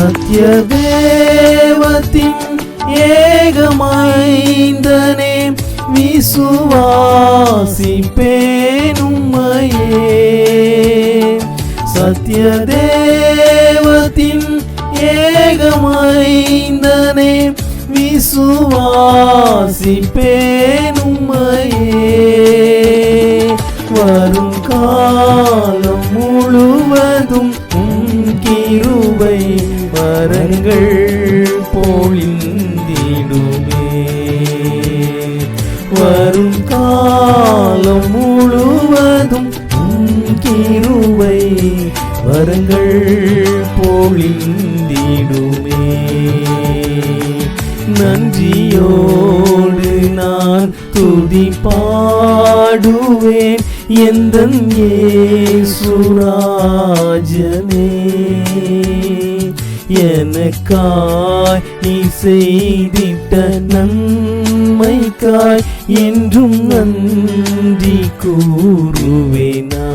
சத்யதேவத்தின் ஏகமைந்தனே விசுவாசிப்பேனும்மையே. சத்யதேவத்தின் ஏகமைந்தனே விசுவாசிப்பேனும்மையே. வரும் காலம் முழுவதும் கிருபை வரங்கள் போலிந்திடுமே வரும் காலம் முழுவதும் கிருபை வரங்கள் போலிந்திடுமே நன்றியோடு நான் துதி பாடுவேன் எந்த சுராஜனே எனக்காய் நீ செய்திட்ட நன்மைக்காய் என்றும் நன்றி கூறுவேனா?